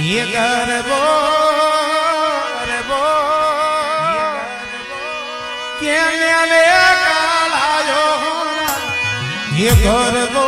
ये घर गरबो के ले काला यो ये गरबो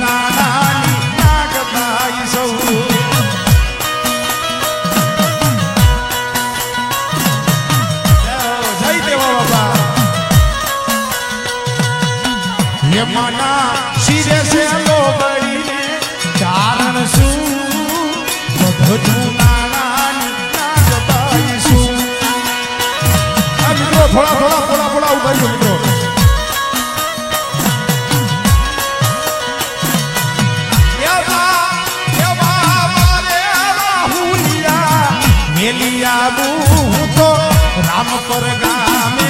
થોડા થોડા થોડા થોડા ઊભા રહ્યો મિત્રો મેલિયા બુ તો રામ પર ગામે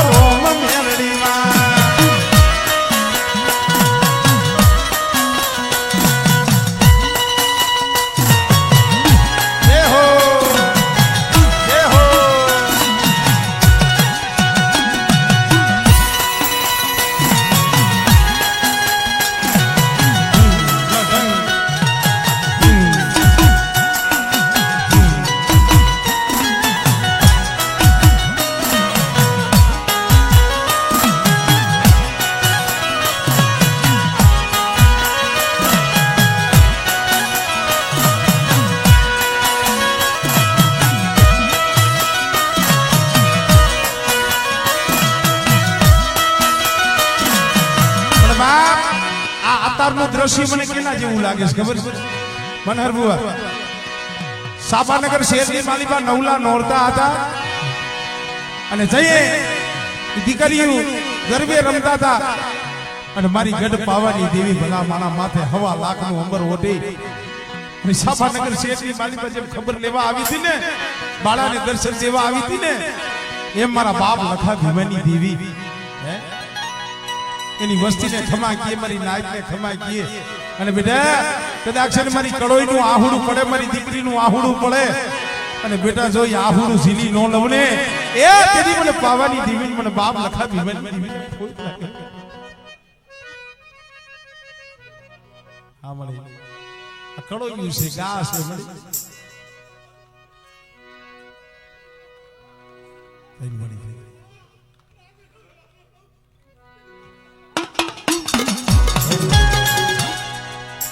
તારનું દ્રશ્ય મને કેના જેવું લાગે છે, ખબર છે? મનહર બુઆ સાબાનગર શેરની માલિકા નવલા નોરતા હતા. અને જઈએ દીકરીઓ ગરબે રમતા હતા. અને મારી ગઢ પાવાની દેવી ભલા માણા માથે હવા લાખનું અંબર ઓઢી. અને સાબાનગર શેરની માલિકા જેમ ખબર લેવા આવી હતી ને, બાળાને દર્શન દેવા આવી હતી ને, એમ મારા બાપ લખા ભીમાની દેવી. હે? એની વસ્તીને ખમા કીએ મારી નાયકને ખમા કીએ અને બેટા, કદાચ મારી કડોઈનું આહુડું પડે, મારી દીકરીનું આહુડું પડે. અને બેટા, જો આહુડું ઝીલી નો લવને, એ તેની મને પાવાની દીવીન મને બાપ લખા દીવીન દીવી હા, મળી. આ કડોઈયું છે, ઘાસ છે, મળી. મળી.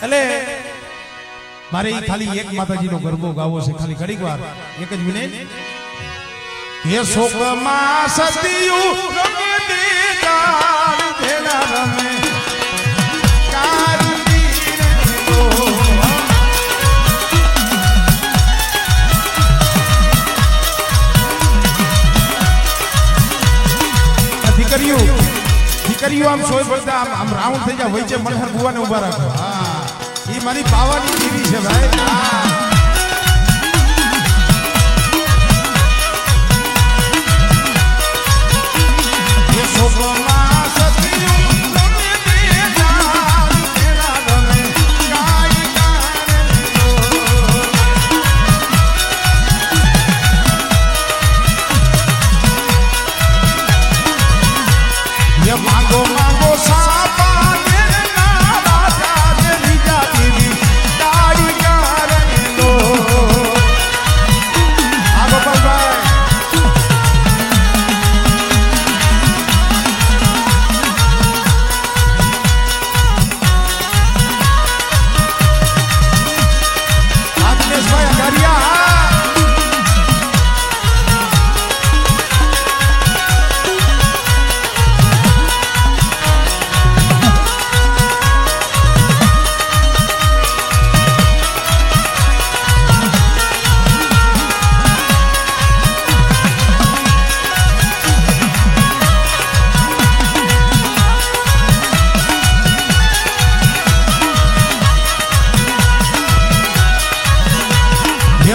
એટલે મારે ખાલી એક માતાજીનો ગરબો ગાવો છે, ખાલી ઘડીક વાર. એક જ મિનિટ. હે શોકમાં સતિયું રમે. દેદાર આમ સોય પડતા આમ આમ રાઉન્ડ થઈ જાય, વચ્ચે મનહર બુવાને ઊભા રાખો. હા. એ મારી પાવાની ટીવી છે ભાઈ હા.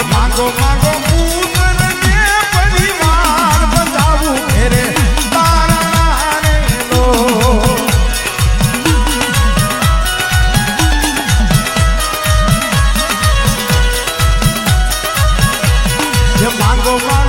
માંગો માંગો પરિવાર બતાવું. મેરે માંગો માંગો